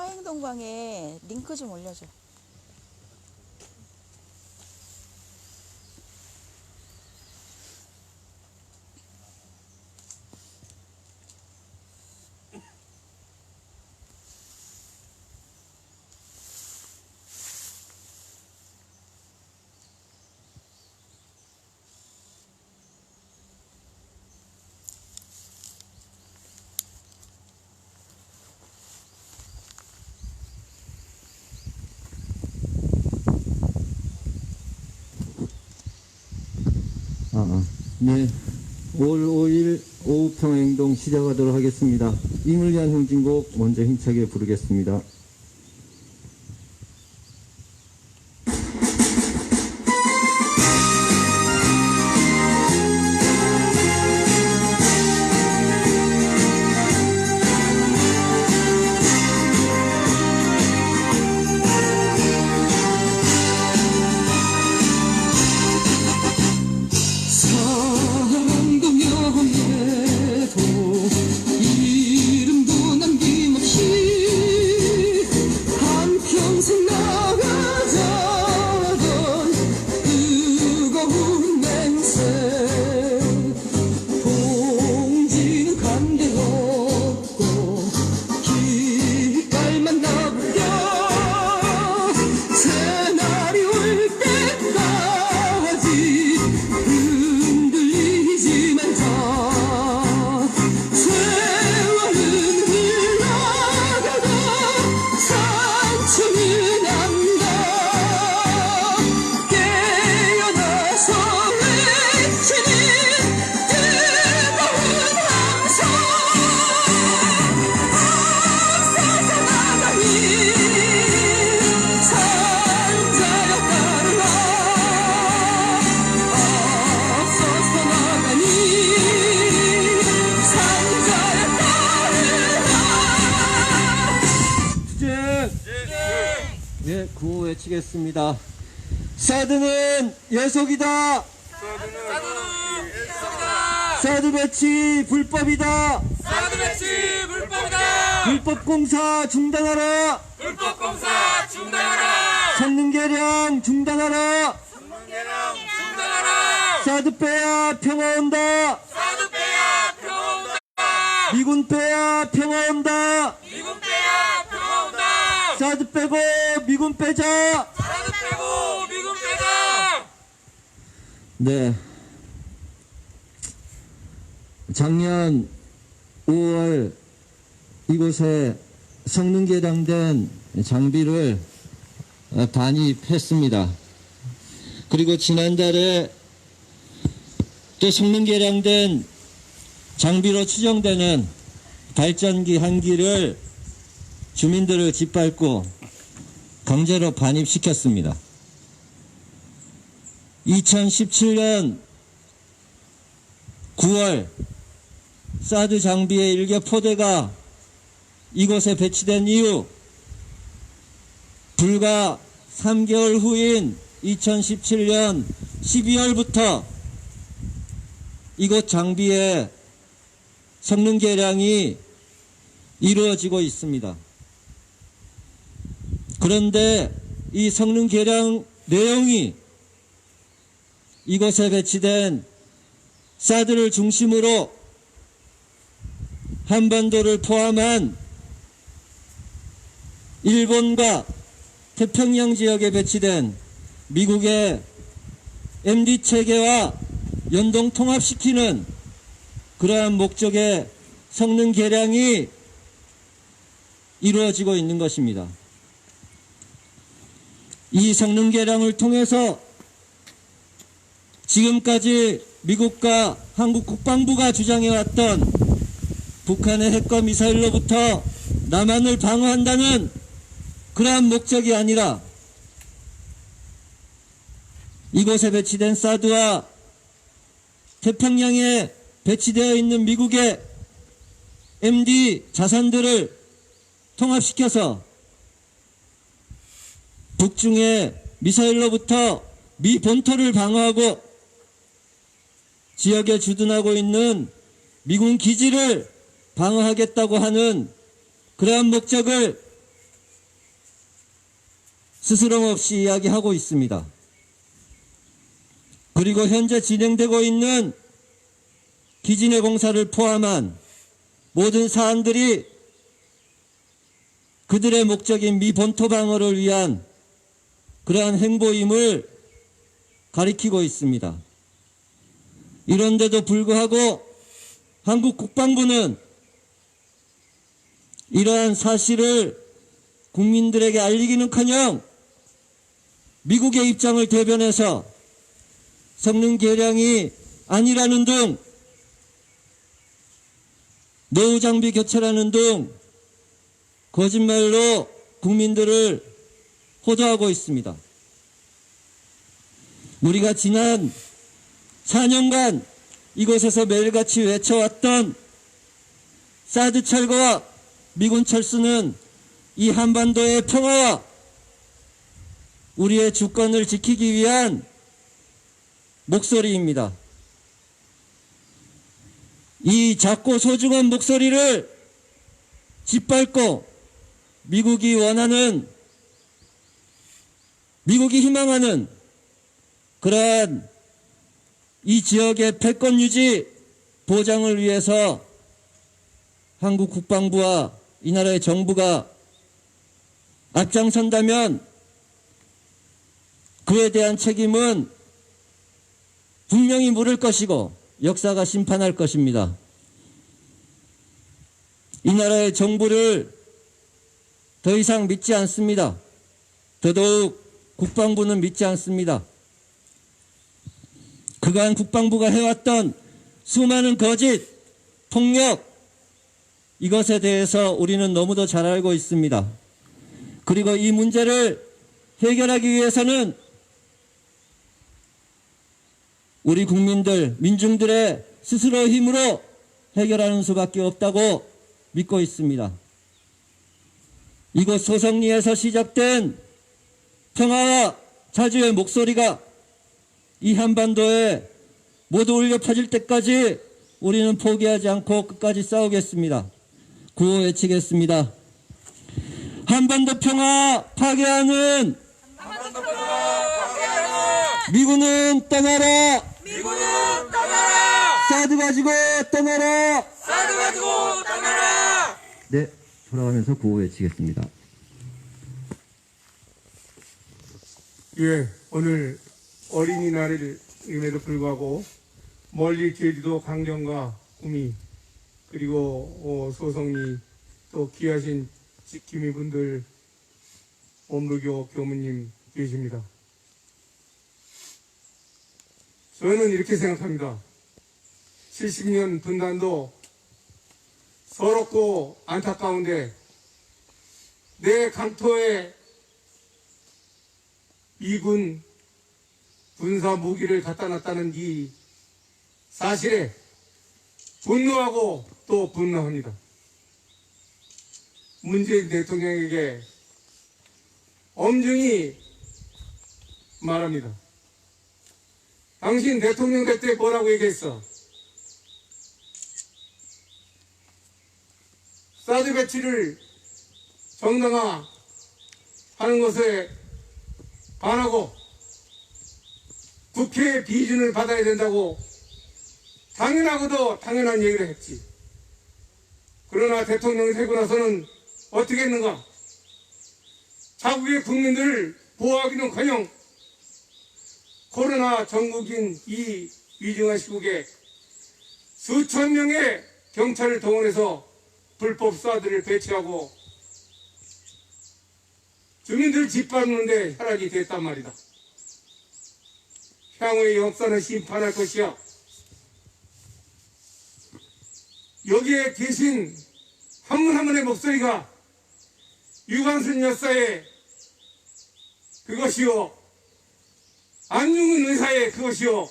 화행동방에 링크 좀 올려줘. 아, 아. 네. 5월 5일 오후 평행동 시작하도록 하겠습니다. 임을 위한 행진곡 먼저 힘차게 부르겠습니다. 구호 외치겠습니다. 사드는 예속이다! 사드 배치 불법이다! 사드 배치 불법이다! 불법 공사 중단하라! 불법 공사 중단하라! 성능 개량 중단하라! 성계령 중단하라! 사드 빼야 평화 온다! 사드 빼야 평화 온다! 미군 빼야 평화 온다! 미군 빼야 평화 온다! 사드 빼고 미군 빼자! 사드 빼고 미군 빼자! 네. 작년 5월 이곳에 성능 개량된 장비를 어, 반입했습니다. 그리고 지난달에 또 성능 개량된 장비로 추정되는 발전기 한 기를 주민들을 짓밟고 강제로 반입시켰습니다. 2017년 9월 사드 장비의 일개 포대가 이곳에 배치된 이후 불과 3개월 후인 2017년 12월부터 이곳 장비의 성능 개량이 이루어지고 있습니다. 그런데 이 성능 개량 내용이 이곳에 배치된 사드를 중심으로 한반도를 포함한 일본과 태평양 지역에 배치된 미국의 MD 체계와 연동 통합시키는 그러한 목적의 성능 개량이 이루어지고 있는 것입니다. 이 성능 개량을 통해서 지금까지 미국과 한국 국방부가 주장해왔던 북한의 핵과 미사일로부터 남한을 방어한다는 그러한 목적이 아니라 이곳에 배치된 사드와 태평양에 배치되어 있는 미국의 MD 자산들을 통합시켜서 북중의 미사일로부터 미 본토를 방어하고 지역에 주둔하고 있는 미군 기지를 방어하겠다고 하는 그러한 목적을 스스럼 없이 이야기하고 있습니다. 그리고 현재 진행되고 있는 기진의 공사를 포함한 모든 사안들이 그들의 목적인 미 본토 방어를 위한 그러한 행보임을 가리키고 있습니다. 이런데도 불구하고 한국 국방부는 이러한 사실을 국민들에게 알리기는커녕 미국의 입장을 대변해서 성능 개량이 아니라는 등 노후 장비 교체라는 등 거짓말로 국민들을 호도하고 있습니다. 우리가 지난 4년간 이곳에서 매일같이 외쳐왔던 사드 철거와 미군 철수는 이 한반도의 평화와 우리의 주권을 지키기 위한 목소리입니다. 이 작고 소중한 목소리를 짓밟고 미국이 원하는 미국이 희망하는 그러한 이 지역의 패권 유지 보장을 위해서 한국 국방부와 이 나라의 정부가 앞장선다면 그에 대한 책임은 분명히 물을 것이고 역사가 심판할 것입니다. 이 나라의 정부를 더 이상 믿지 않습니다. 더더욱 국방부는 믿지 않습니다. 그간 국방부가 해왔던 수많은 거짓, 폭력, 이것에 대해서 우리는 너무도 잘 알고 있습니다. 그리고 이 문제를 해결하기 위해서는 우리 국민들, 민중들의 스스로 힘으로 해결하는 수밖에 없다고 믿고 있습니다. 이곳 소성리에서 시작된 평화와 자주의 목소리가 이 한반도에 모두 울려 퍼질 때까지 우리는 포기하지 않고 끝까지 싸우겠습니다. 구호 외치겠습니다. 한반도 평화 파괴하는 미군은 떠나라! 미군은 떠나라! 사드 가지고 떠나라! 사드 가지고 떠나라! 네, 돌아가면서 구호 외치겠습니다. 예, 오늘 어린이날임에도 불구하고 멀리 제주도 강정과 구미 그리고 어, 소성리 또 귀하신 지킴이 분들 엄루교 교무님 계십니다. 저는 이렇게 생각합니다. 70년 분단도 서럽고 안타까운데 내 강토에 미군 군사 무기를 갖다 놨다는 이 사실에 분노하고 또 분노합니다. 문재인 대통령에게 엄중히 말합니다. 당신 대통령 될 때 뭐라고 얘기했어? 사드 배치를 정당화 하는 것에 반하고 국회의 비준을 받아야 된다고 당연하고도 당연한 얘기를 했지. 그러나 대통령이 되고 나서는 어떻게 했는가? 자국의 국민들을 보호하기는커녕 코로나 전국인 이 위중한 시국에 수천 명의 경찰을 동원해서 불법 사드를 배치하고 주민들 짓밟는데 혈안이 됐단 말이다. 향후의 역사는 심판할 것이야. 여기에 계신 한 분 한 분의 목소리가 유관순 여사의 그것이요. 안중근 의사의 그것이요.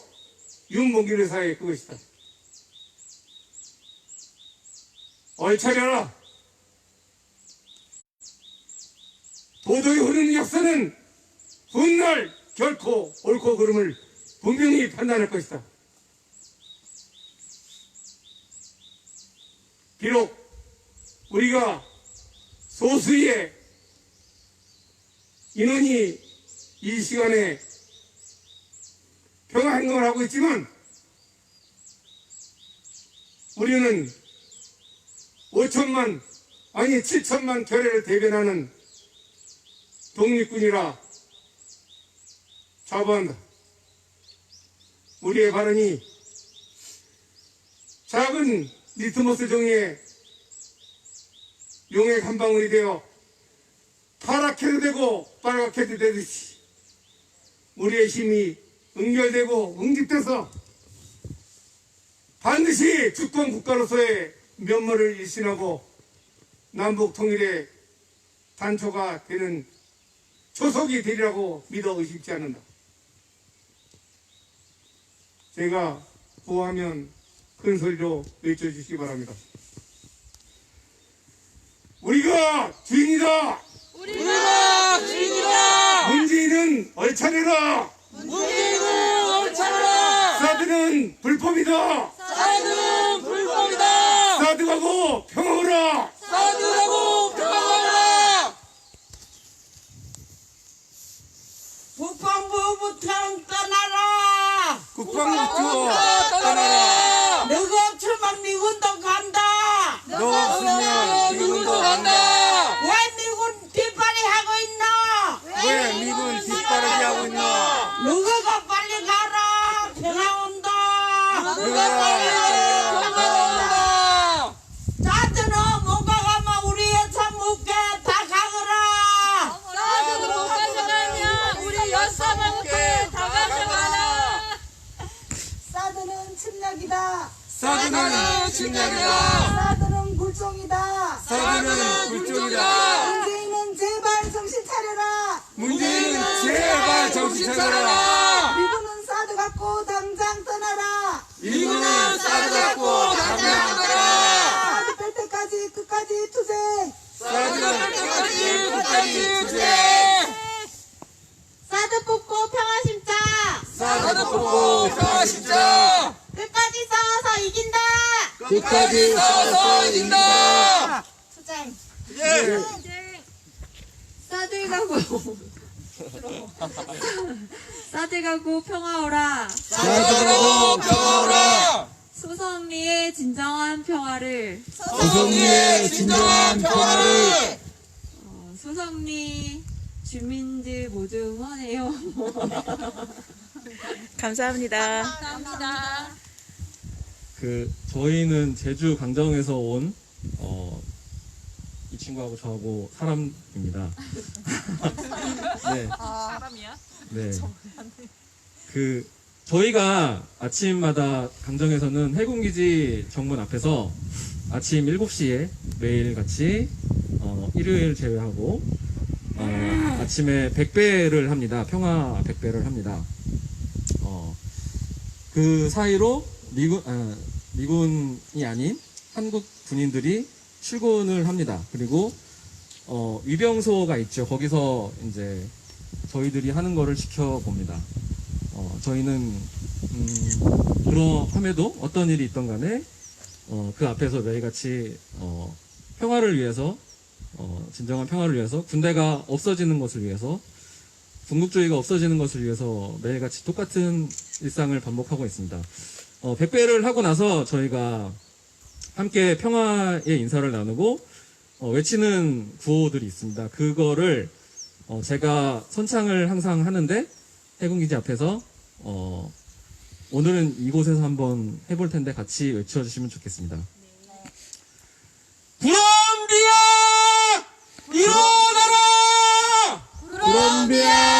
윤봉길 의사의 그것이다. 얼차려라. 도저히 흐르는 역사는 훗날 결코 옳고 그름을 분명히 판단할 것이다. 비록 우리가 소수의 인원이 이 시간에 평화 행동을 하고 있지만 우리는 5천만 아니 7천만 결의를 대변하는 독립군이라 자부한다. 우리의 발언이 작은 리트머스 종이에 용액 한 방울이 되어 파랗게도 되고 빨갛게도 되듯이 우리의 힘이 응결되고 응집돼서 반드시 주권 국가로서의 면모를 일신하고 남북 통일의 단초가 되는 초석이 되리라고 믿어 의심치 않는다. 제가 구호하면 큰 소리로 외쳐주시기 바랍니다. 우리가 주인이다! 우리가 주인이다! 문재인은 얼차려라! 문재인은 옳잖아! 사드는 불법이다! 사드는 불법이다! 사드하고 평화하라! 사드라고 평화하라! 국방부부터 국방부터 떠나라! 너가 없으면 미군도 간다. 너 없으면 미군도 간다! 왜 미군 뒷발이 하고 있나? 왜 미군 뒷바라지 하고 있나? 너가 빨리 가라. 평화 온다. 누가 빨리 가라! 평화한다! 자드는 뭔가 가면 우리 예참 묻게 다 가거라. 사드도 못 가져가면 우리 여사 먹게 다 가져가라. 사드는 침략이다. 사드는 침략이다! 사드는 굴종이다. 사드는 불종이다! 문재인은 제발 정신 차려라. 문재인은 차려라! 미군은 사드 갖고 당장 떠나라. 미군은 사드 갖고 당장 떠나라! 사드 뺄 때까지 끝까지 투쟁. 사드는 끝까지 끝까지 투쟁! 사드 뽑고 평화 심자. 사드 뽑고 평화 심자! 끝까지 싸워서 이긴다. 끝까지 싸워서 이긴다! 투쟁. 예! 사드 가고 사드 가고 평화오라 사드라고 평화하라! 소선미의 진정한 평화를 소송리의 진정한 평화를 어, 소선미 주민들 모두 응원해요. 감사합니다. 감사합니다. 그 저희는 제주 강정에서 온 어, 이 친구하고 저하고 사람입니다. 네. 사람이야? 네. 그 저희가 아침마다 강정에서는 해군기지 정문 앞에서 아침 7시에 매일 같이 어, 일요일 제외하고 어, 아침에 백배를 합니다. 평화 백배를 합니다. 어, 그 사이로 미군, 아, 미군이 아닌 한국 군인들이 출근을 합니다. 그리고 어, 위병소가 있죠. 거기서 이제 저희들이 하는 거를 지켜봅니다. 어, 저희는 음, 그러함에도 어떤 일이 있던 간에 어, 그 앞에서 매일같이 어, 평화를 위해서 어, 진정한 평화를 위해서 군대가 없어지는 것을 위해서 군국주의가 없어지는 것을 위해서 매일같이 똑같은 일상을 반복하고 있습니다. 어, 백배를 하고 나서 저희가 함께 평화의 인사를 나누고 어, 외치는 구호들이 있습니다. 그거를 어, 제가 선창을 항상 하는데 해군기지 앞에서 어, 오늘은 이곳에서 한번 해볼 텐데 같이 외쳐주시면 좋겠습니다. 불엄비야! 일어나라! 콜롬비아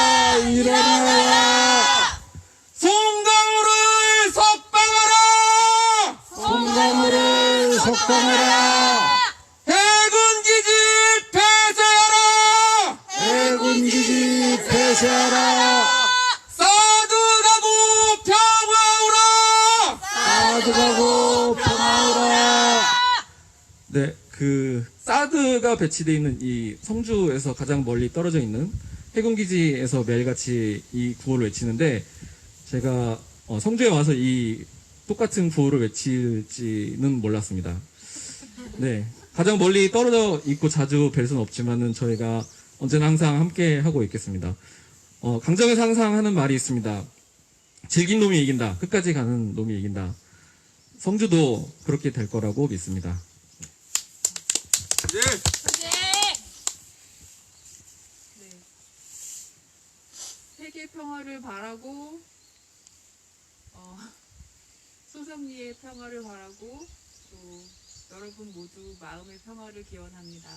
석방하라! 해군기지 폐쇄하라! 해군기지 폐쇄하라! 사드가고 평화오라! 사드가고 평화하라! 네, 그 사드가 배치되어 있는 이 성주에서 가장 멀리 떨어져 있는 해군기지에서 매일같이 이 구호를 외치는데 제가 어, 성주에 와서 이 똑같은 구호를 외칠지는 몰랐습니다. 네, 가장 멀리 떨어져 있고 자주 뵐 수는 없지만은 저희가 언제나 항상 함께 하고 있겠습니다. 어, 강정에서 항상 하는 말이 있습니다. 즐긴 놈이 이긴다. 끝까지 가는 놈이 이긴다. 성주도 그렇게 될 거라고 믿습니다. 네. 세계 평화를 바라고 어, 소성리의 평화를 바라고 또 여러분 모두 마음의 평화를 기원합니다.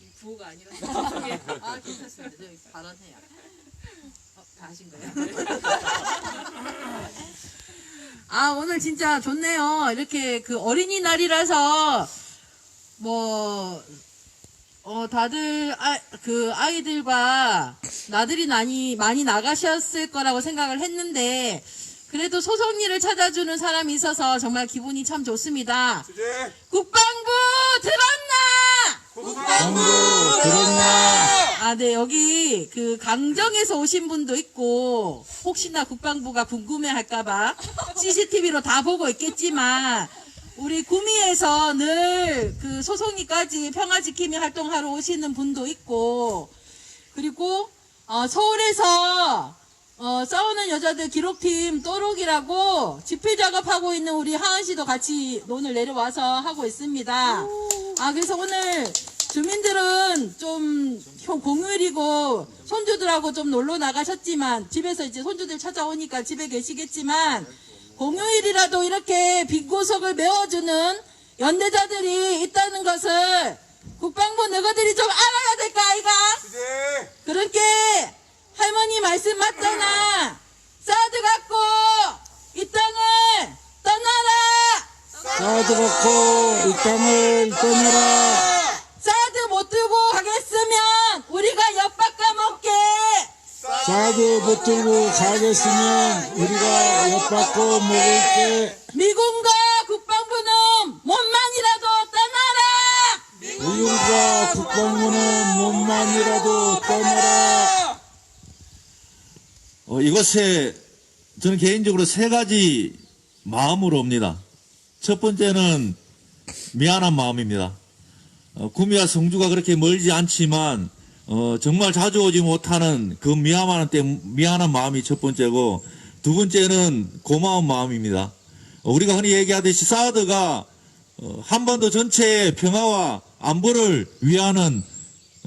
이 구호가 아니라 죄송해요. 아 괜찮습니다. 저 발언해요. 어, 다 하신 거예요? 아, 오늘 진짜 좋네요. 이렇게 그 어린이날이라서, 뭐, 어, 다들, 아, 그 아이들과 나들이 많이, 많이 나가셨을 거라고 생각을 했는데, 그래도 소성리를 찾아주는 사람이 있어서 정말 기분이 참 좋습니다. 주제. 국방부 들었나? 국방부 들었나? 아, 네, 여기 그 강정에서 오신 분도 있고, 혹시나 국방부가 궁금해 할까봐 CCTV로 다 보고 있겠지만, 우리 구미에서 늘 그 소송이까지 평화지킴이 활동하러 오시는 분도 있고, 그리고, 어, 서울에서 어, 싸우는 여자들 기록팀 또록이라고 집필 작업하고 있는 우리 하은 씨도 같이 오늘 내려와서 하고 있습니다. 아, 그래서 오늘 주민들은 좀 형- 공휴일이고 손주들하고 좀 놀러 나가셨지만 집에서 이제 손주들 찾아오니까 집에 계시겠지만 공휴일이라도 이렇게 빈고석을 메워주는 연대자들이 있다는 것을 국방부 너희들이 좀 알아야 될까 아이가? 주제. 그렇게 할머니 말씀 맞잖아. 사드 갖고 이 땅을 떠나라. 사드 받고 이 땅을 떠나라. 사드 못 들고 가겠으면 우리가 엿밥 까먹게. 사드 못 들고 가겠으면 우리가 엿받고 먹을게. 미군과 국방부는 몸만이라도 떠나라. 미군과 국방부는 몸만이라도 떠나라. 어, 이것에 저는 개인적으로 세 가지 마음으로 옵니다. 첫 번째는 미안한 마음입니다. 어, 구미와 성주가 그렇게 멀지 않지만 어, 정말 자주 오지 못하는 그 미안한 때 미안한 마음이 첫 번째고 두 번째는 고마운 마음입니다. 어, 우리가 흔히 얘기하듯이 사드가 어, 한반도 전체의 평화와 안보를 위하는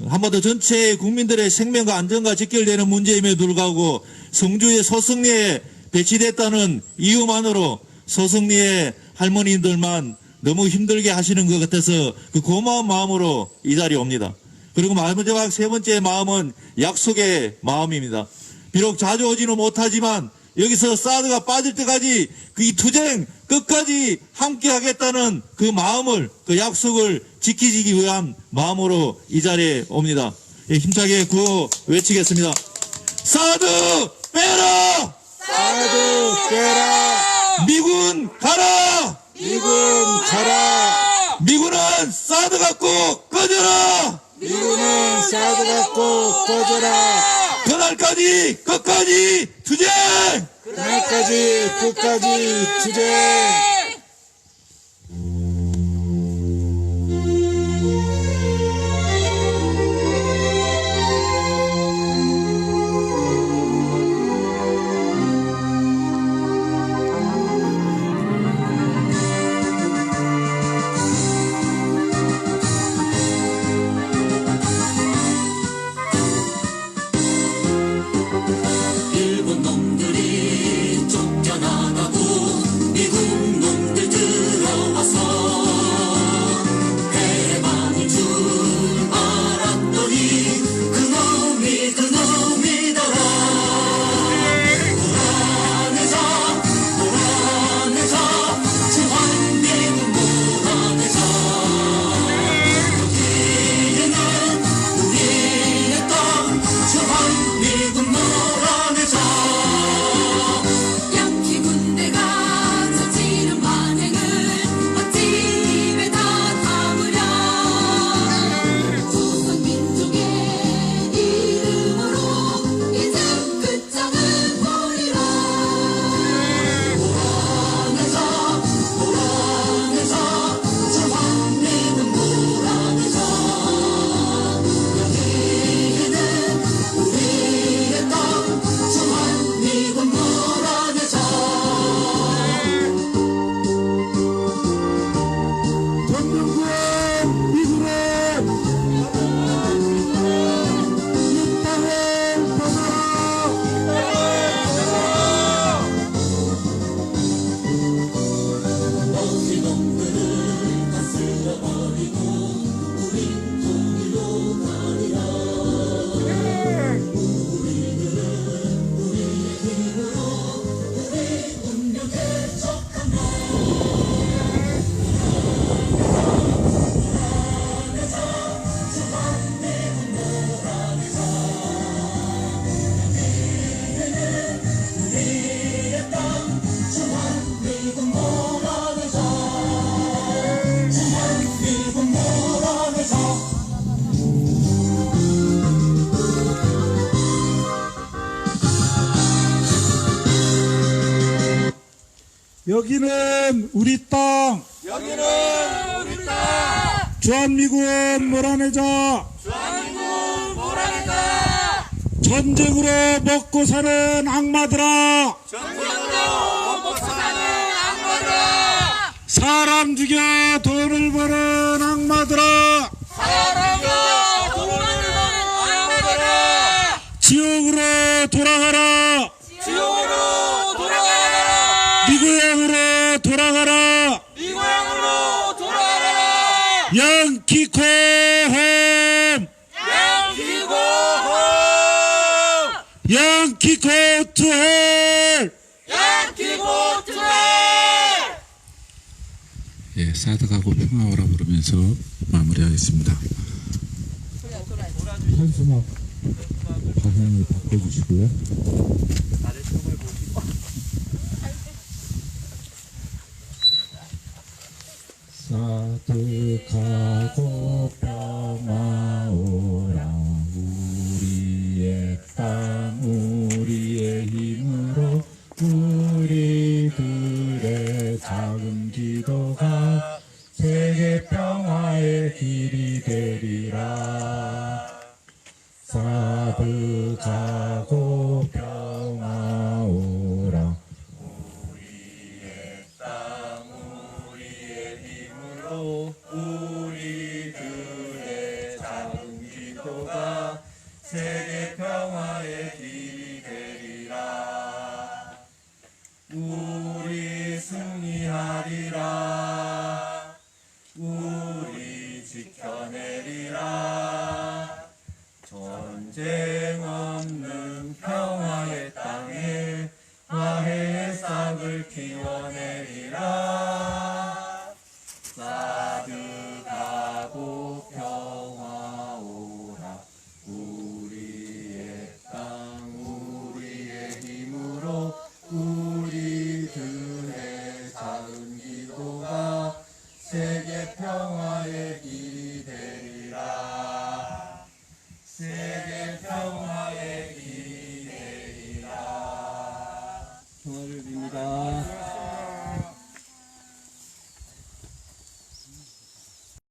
한반도 전체 국민들의 생명과 안전과 직결되는 문제임에도 불구하고 성주의 서승리에 배치됐다는 이유만으로 서승리의 할머니들만 너무 힘들게 하시는 것 같아서 그 고마운 마음으로 이 자리에 옵니다. 그리고 마지막 세 번째 마음은 약속의 마음입니다. 비록 자주 오지는 못하지만 여기서 사드가 빠질 때까지 그 이 투쟁 끝까지 함께 하겠다는 그 마음을 그 약속을 지키기 위한 마음으로 이 자리에 옵니다. 예, 힘차게 구호 외치겠습니다. 사드 빼라! 사드 빼라. 미군 가라! 미군 가라. 미군은 사드 갖고 꺼져라! 미군은 사드 갖고 꺼져라. 그날까지 끝까지 투쟁! 그날까지 끝까지 투쟁. 여기는 우리 땅. 여기는 우리 땅. 주한미군 몰아내자. 주한미군 몰아내자. 전쟁으로 먹고 사는 악마들아. 전쟁으로 먹고 사는 악마들아. 사람 죽여 돈을 벌어. โคตมาโอ